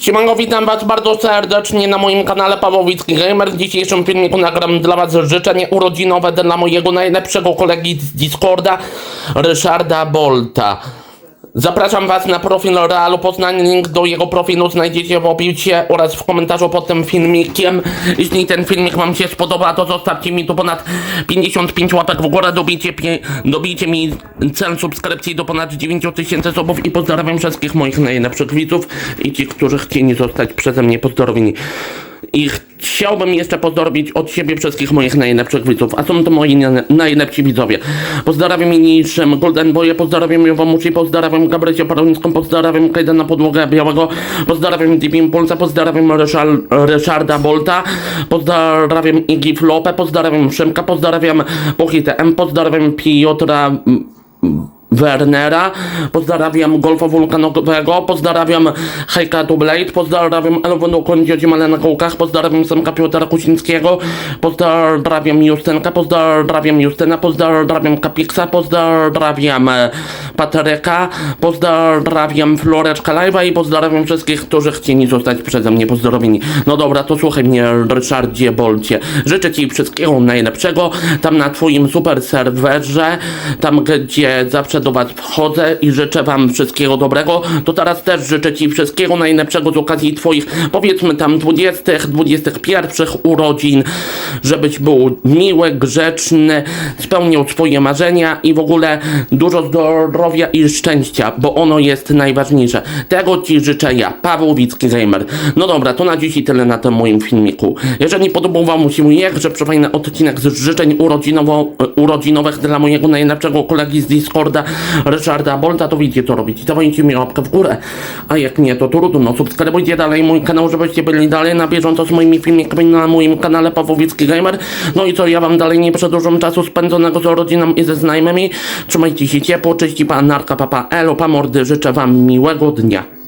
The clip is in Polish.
Siemanko, witam was bardzo serdecznie na moim kanale Pawłowicki Gamer. W dzisiejszym filmiku nagram dla was życzenie urodzinowe dla mojego najlepszego kolegi z Discorda, Ryszarda Bolta. Zapraszam was na profil Realu Poznań, link do jego profilu znajdziecie w opisie oraz w komentarzu pod tym filmikiem. Jeśli ten filmik wam się spodoba, to zostawcie mi tu ponad 55 łapek w górę, dobijcie, dobijcie mi cel subskrypcji do ponad 9000 subów i pozdrawiam wszystkich moich najlepszych widzów i ci, którzy chcieli zostać przeze mnie pozdrowieni. I chciałbym jeszcze pozdrowić od siebie wszystkich moich najlepszych widzów, a są to moi na- najlepsi widzowie. Pozdrawiam niniejszym Golden Boye, pozdrawiam Jowamushi, pozdrawiam Gabrysię Paronińską, pozdrawiam Kajdana Podłogę Białego, pozdrawiam Deep Impulsa, pozdrawiam Ryszal, Ryszarda Bolta, pozdrawiam Iggy Flopę, pozdrawiam Szymka, pozdrawiam Pochitę M, pozdrawiam Piotra... Wernera, pozdrawiam Golfa Wulkanowego, pozdrawiam Hejka Dublade, pozdrawiam Elwonu Kądziodzima na Kołkach, pozdrawiam Semka Piotra Kucińskiego, pozdrawiam Justynka, pozdrawiam Justyna, pozdrawiam Kapiksa, pozdrawiam Patryka, pozdrawiam Floreczka Live'a i pozdrawiam wszystkich, którzy chcieli zostać przeze mnie pozdrowieni. No dobra, to słuchaj mnie, Ryszardzie Bolcie. Życzę Ci wszystkiego najlepszego tam na Twoim super serwerze, tam gdzie zawsze do Was wchodzę i życzę Wam wszystkiego dobrego. To teraz też życzę Ci wszystkiego najlepszego z okazji Twoich, powiedzmy tam 20, 21 urodzin, żebyś był miły, grzeczny, spełniał swoje marzenia i w ogóle dużo zdrowia i szczęścia, bo ono jest najważniejsze. Tego Ci życzę ja, Paweł Wicki Gamer. No dobra, to na dziś i tyle na tym moim filmiku. Jeżeli podobał Wam się jakże przefajny odcinek z życzeń urodzinowo, urodzinowych dla mojego najlepszego kolegi z Discorda, Ryszarda Bolta, to widzicie co robić. Dawajcie mi łapkę w górę, a jak nie, to trudno. Subskrybujcie dalej mój kanał, żebyście byli dalej na bieżąco z moimi filmikami na moim kanale Pawłowicki Gamer. No i co, ja Wam dalej nie przedłużam czasu spędzonego z rodziną i ze znajomymi. Trzymajcie się ciepło, cześć i pan Narka, papa, elo, pa mordy, życzę Wam miłego dnia.